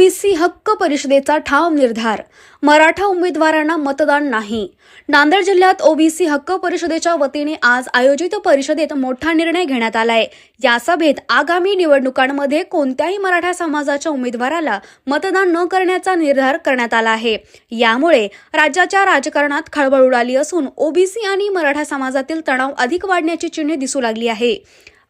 OBC हक्क परिषदेचा ठाम निर्धार. मराठा उमेदवारांना मतदान नाही. नांदेड जिल्ह्यात ओबीसी हक्क परिषदेच्या वतीने आज आयोजित परिषदेत मोठा निर्णय घेण्यात आलाय. या सभेत आगामी निवडणुकांमध्ये कोणत्याही मराठा समाजाच्या उमेदवाराला मतदान न करण्याचा निर्धार करण्यात आला आहे. यामुळे राज्याच्या राजकारणात खळबळ उडाली असून ओबीसी आणि मराठा समाजातील तणाव अधिक वाढण्याची चिन्हे दिसू लागली आहे.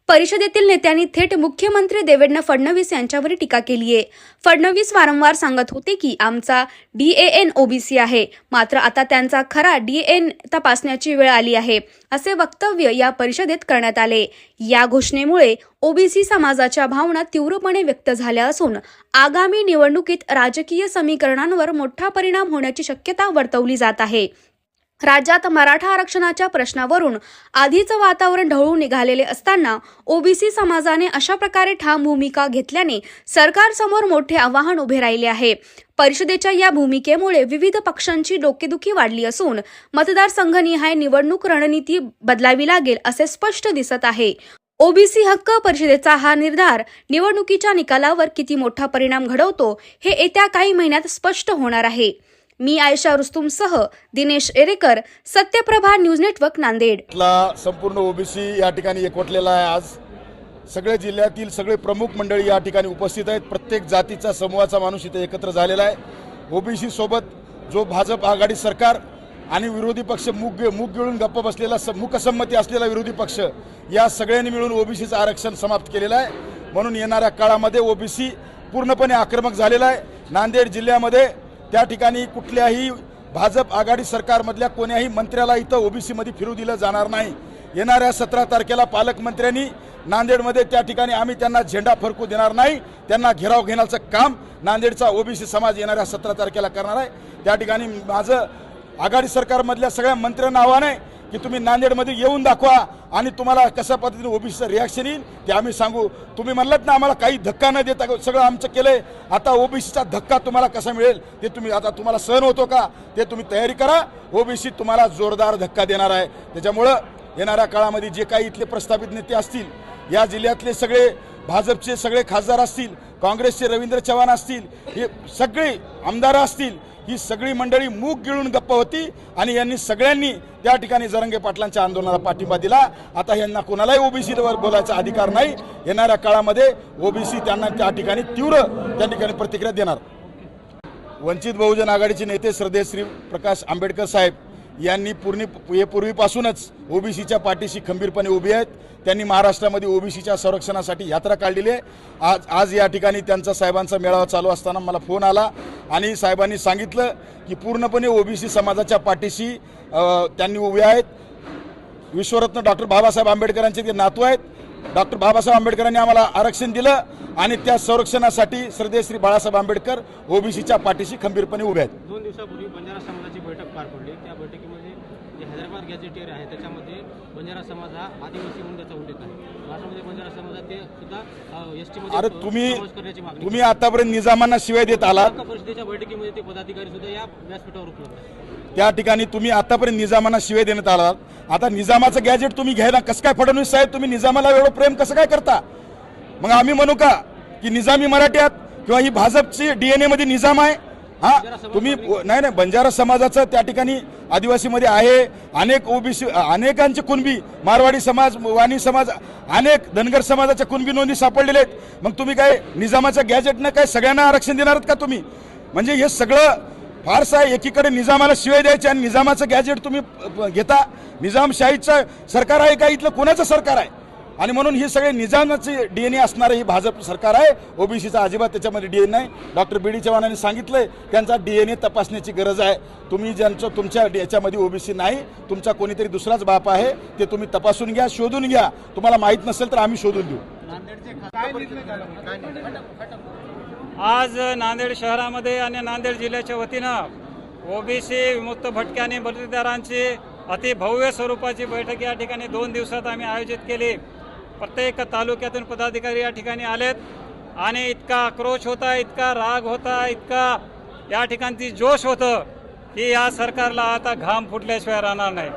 परिषदेतील नेत्यांनी थेट मुख्यमंत्री देवेंद्र फडणवीस यांच्यावर टीका केली आहे. फडणवीस वारंवार सांगत होते की आमचा डीएएन ओबीसी आहे. मात्र आता त्यांचा खरा डीएन तपासण्याची वेळ आली आहे असे वक्तव्य या परिषदेत करण्यात आले. या घोषणेमुळे ओबीसी समाजाच्या भावना तीव्रपणे व्यक्त झाल्या असून आगामी निवडणुकीत राजकीय समीकरणांवर मोठा परिणाम होण्याची शक्यता वर्तवली जात आहे. राज्यात मराठा आरक्षणाच्या प्रश्नावरून आधीचं वातावरण ढवळून निघालेले असताना ओबीसी समाजाने अशा प्रकारे ठाम भूमिका घेतल्याने सरकारसमोर मोठे आव्हान उभे राहिले आहे. परिषदेच्या या भूमिकेमुळे विविध पक्षांची डोकेदुखी वाढली असून मतदारसंघनिहाय निवडणूक रणनीती बदलावी लागेल असे स्पष्ट दिसत आहे. ओबीसी हक्क परिषदेचा हा निर्धार निवडणुकीच्या निकालावर किती मोठा परिणाम घडवतो हे येत्या काही महिन्यात स्पष्ट होणार आहे. मी आयशा रुस्तुमसह दिनेश एरेकर सत्यप्रभा न्यूज नेटवर्क नांदेड. संपूर्ण ओबीसी या ठिकाणी एकवटलेला आहे आज. सगळ्या जिल्ह्यातील सगळे प्रमुख मंडळी या ठिकाणी उपस्थित आहेत. प्रत्येक जातीचा समूहाचा माणूस इथे एकत्र झालेला आहे. ओबीसी सोबत जो भाजप आघाडी सरकार आणि विरोधी पक्ष मुग मुग गिळून गप्प बसलेला स- मुखसंमती असलेला विरोधी पक्ष या सगळ्यांनी मिळून ओबीसीचं आरक्षण समाप्त केलेलं आहे. म्हणून येणाऱ्या काळामध्ये ओबीसी पूर्णपणे आक्रमक झालेला आहे. नांदेड जिल्ह्यामध्ये त्या ठिकाणी कुठल्याही भाजप आघाडी सरकारमधल्या कोण्याही मंत्र्याला इथं ओबीसीमध्ये फिरू दिलं जाणार नाही. येणाऱ्या सतरा तारखेला पालकमंत्र्यांनी नांदेडमध्ये त्या ठिकाणी आम्ही त्यांना झेंडा फरकू देणार नाही. त्यांना घेराव घेण्याचं काम नांदेडचा ओबीसी समाज येणाऱ्या सतरा तारखेला करणार आहे. त्या ठिकाणी माझं आघाडी सरकारमधल्या सगळ्या मंत्र्यांना आव्हान आहे. की तुम्ही नांदेडमध्ये येऊन दाखवा आणि तुम्हाला कशा पद्धतीने ओबीसीचं रिॲक्शन येईल ते आम्ही सांगू. तुम्ही म्हणलात ना आम्हाला काही धक्का न देता सगळं आमचं केलंय. आता ओबीसीचा धक्का तुम्हाला कसा मिळेल ते तुम्ही आता तुम्हाला सहन होतो का ते तुम्ही तयारी करा. ओबीसी तुम्हाला जोरदार धक्का देणार आहे. त्याच्यामुळं येणाऱ्या काळामध्ये जे काही इथले प्रस्थापित नेते असतील या जिल्ह्यातले सगळे भाजपचे सगळे खासदार असतील काँग्रेसचे रवींद्र चव्हाण असतील हे सगळे आमदार असतील ही सगळी मंडळी मूग गिळून गप्प होती आणि यांनी सगळ्यांनी त्या ठिकाणी जरंगे पाटलांच्या आंदोलनाला पाठिंबा दिला. आता यांना कोणालाही ओबीसीवर बोलायचा अधिकार नाही. येणाऱ्या काळामध्ये ओबीसी त्यांना त्या ठिकाणी तीव्र त्या ठिकाणी प्रतिक्रिया देणार. वंचित बहुजन आघाडीचे नेते श्रद्धेय श्री प्रकाश आंबेडकर साहेब यांनी पूर्णी हे पूर्वीपासूनच ओबीसीच्या पाठीशी खंबीरपणे उभी आहेत. त्यांनी महाराष्ट्रामध्ये ओबीसीच्या संरक्षणासाठी यात्रा काढलेली आहे. आज आज या ठिकाणी त्यांचा साहेबांचा मेळावा चालू असताना मला फोन आला आणि साहेबांनी सांगितलं की पूर्णपणे ओबीसी समाजाच्या पाठीशी त्यांनी उभे आहेत. विश्वरत्न डॉक्टर बाबासाहेब आंबेडकरांचे ते नातू आहेत. डॉक्टर बाबासाहेब आंबेडकरांनी आम्हाला आरक्षण दिलं आणि त्या संरक्षणासाठी श्रद्धेय श्री बाळासाहेब आंबेडकर ओबीसीच्या पाठीशी खंबीरपणे उभे आहेत. दोन दिवसापूर्वी बंजारा समाजाची बैठक पार पडली. त्या बैठकीमध्ये जे हैदराबाद गॅजेटियर आहे त्याच्यामध्ये बंजारा समाज हा आदिवासी म्हणून त्याचा उल्लेख आहे. महाराष्ट्रामध्ये बंजारा समाजात ते सुद्धा एस टीमध्ये अरे तुम्ही समावेश करण्याची मागणी तुम्ही आतापर्यंत निजामांना शिवाय देत आलात. हक्क परिषदेच्या बैठकीमध्ये ते पदाधिकारी सुद्धा या व्यासपीठावर उपलब्ध आहेत. त्या ठिकाणी तुम्ही आतापर्यंत निजामांना शिवाय देण्यात आलात. आता निजामाचं गॅजेट तुम्ही घ्यायला कसं काय फडणवीस साहेब तुम्ही निजामाला एवढं प्रेम कसं काय करता? मग आम्ही म्हणू का की निजामी मराठ्यात किंवा ही भाजपची डीएनए मध्ये निजाम आहे? हा तुम्ही नाही नाही बंजारा समाजाचं त्या ठिकाणी आदिवासीमध्ये आहे. अनेक ओबीसी अनेकांचे कुणबी मारवाडी समाज वाणी समाज अनेक धनगर समाजाच्या कुणबी नोंदी सापडलेल्या आहेत. मग तुम्ही काय निजामाच्या गॅजेटनं काय सगळ्यांना आरक्षण देणार का तुम्ही? म्हणजे हे सगळं फारसं आहे एकीकडे निजामाला शिवाय द्यायचे आणि निजामाचं गॅजेट तुम्ही घेता. निजामशाहीचं सरकार आहे का? इथलं कोणाचं सरकार आहे? आणि म्हणून ही सगळे निजामाची डीएनए असणारं ही भाजप सरकार आहे. ओबीसीचा अजिबात त्याच्यामध्ये डीएनए नाही. डॉक्टर बी डी चव्हाणांनी सांगितलंय त्यांचा डीएनए तपासण्याची गरज आहे. तुम्ही ज्यांचं तुमच्या याच्यामध्ये ओबीसी नाही तुमचा कोणीतरी दुसराच बाप आहे ते तुम्ही तपासून घ्या शोधून घ्या. तुम्हाला माहीत नसेल तर आम्ही शोधून देऊ. आज नांदेड शहरामध्ये आणि नांदेड जिल्ह्याच्या वतीनं ओबीसी विमुक्त भटक्या आणि बलुतेदारांची अतिभव्य स्वरूपाची बैठक या ठिकाणी दोन दिवसात आम्ही आयोजित केली. प्रत्येक तालुक्यातून पदाधिकारी या ठिकाणी आलेत आणि इतका आक्रोश होता इतका राग होता इतका या ठिकाणची जोश होतं की या सरकारला आता घाम फुटल्याशिवाय राहणार नाही.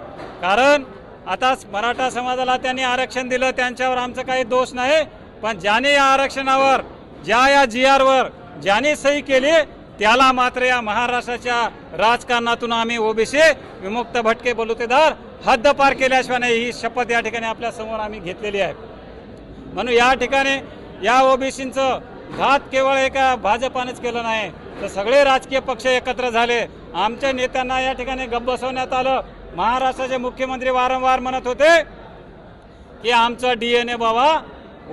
कारण आता मराठा समाजाला त्यांनी आरक्षण दिलं त्यांच्यावर आमचं काही दोष नाही पण ज्याने या आरक्षणावर ज्या या जी आरवर ज्याने सही केली त्याला मात्र या महाराष्ट्राच्या राजकारणातून आम्ही ओबीसी विमुक्त भटके बलुतेदार हद्दपार केल्याशिवाय नाही ही शपथ या ठिकाणी आपल्यासमोर आम्ही घेतलेली आहे. म्हणून या ठिकाणी या ओबीसींचं घात केवळ एका भाजपानेच केलं नाही तर सगळे राजकीय पक्ष एकत्र झाले. आमच्या नेत्यांना या ठिकाणी गप बसवण्यात आलं. महाराष्ट्राचे मुख्यमंत्री वारंवार म्हणत होते की आमचं डी एन ए बाबा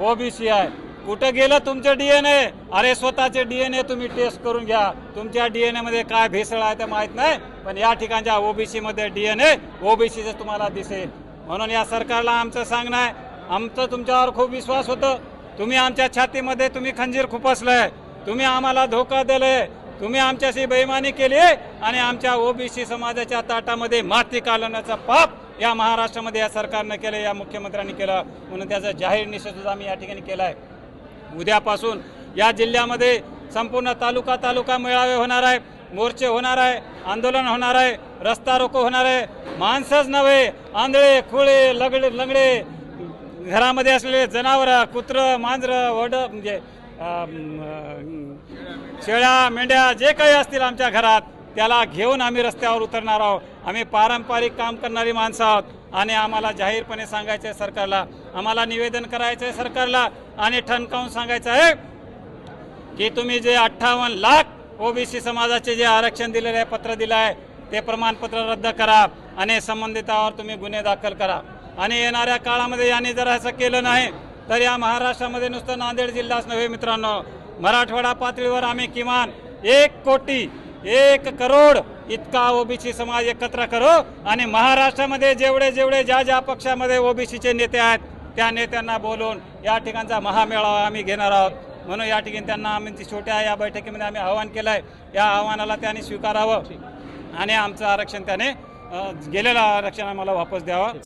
ओबीसी आहे. कुठं गेलं तुमचं डीएनए अरे स्वतःचे डीएनए तुम्ही टेस्ट करून घ्या. तुमच्या डीएनए मध्ये काय भेसळ आहे ते माहीत नाही पण या ठिकाणच्या ओबीसी मध्ये डीएनए ओबीसीचं तुम्हाला दिसेल. म्हणून या सरकारला आमचं सांगणं आहे आमचं तुमच्यावर खूप विश्वास होतं. तुम्ही आमच्या छातीमध्ये तुम्ही खंजीर खुपसलंय. तुम्ही आम्हाला धोका दिलाय. तुम्ही आमच्याशी बेईमानी केली आणि आमच्या ओबीसी समाजाच्या ताटामध्ये माती कालवण्याचा पाप या महाराष्ट्रामध्ये या सरकारनं केलं या मुख्यमंत्र्यांनी केलं. म्हणून त्याचा जाहीर निषेध सुद्धा आम्ही या ठिकाणी केला आहे उद्यापासून या जिल्ह्यामध्ये संपूर्ण तालुका तालुका मेळावे होणार आहे मोर्चे होणार आहे आंदोलन होणार आहे रस्ता रोको होणार आहे. माणसंच नव्हे आंधळे खुळे लगडे लंगडे घरामध्ये असलेले जनावरं कुत्रं मांजरं वड म्हणजे शेळ्या मेंढ्या जे काही असतील आमच्या घरात त्याला घेऊन आम्ही रस्त्यावर उतरणार आहोत. आम्ही पारंपरिक काम करणारी माणसं आहोत आणि आम्हाला जाहीरपणे सांगायचं आहे सरकारला आम्हाला निवेदन करायचं आहे सरकारला आणि ठणकावून सांगायचं आहे की तुम्ही जे अठ्ठावन्न लाख ओबीसी समाजाचे जे आरक्षण दिलेलं आहे पत्र दिलं आहे ते प्रमाणपत्र रद्द करा आणि संबंधितावर तुम्ही गुन्हे दाखल करा. आणि येणाऱ्या काळामध्ये यांनी जर असं केलं नाही तर या महाराष्ट्रामध्ये नुसतं नांदेड जिल्हाच नव्हे मित्रांनो. मराठवाडा पातळीवर आम्ही किमान एक कोटी एक करोड इतका ओबीसी समाज एकत्र करू आणि महाराष्ट्रामध्ये जेवढे जेवढे ज्या ज्या पक्षामध्ये ओबीसीचे नेते आहेत त्या नेत्यांना बोलून या ठिकाणचा महामेळावा आम्ही घेणार आहोत. म्हणून या ठिकाणी त्यांना आम्ही छोट्या या बैठकीमध्ये आम्ही आवाहन केलं आहे या आव्हानाला त्यांनी स्वीकारावं आणि आमचं आरक्षण त्याने गेलेलं आरक्षण आम्हाला वापस द्यावं.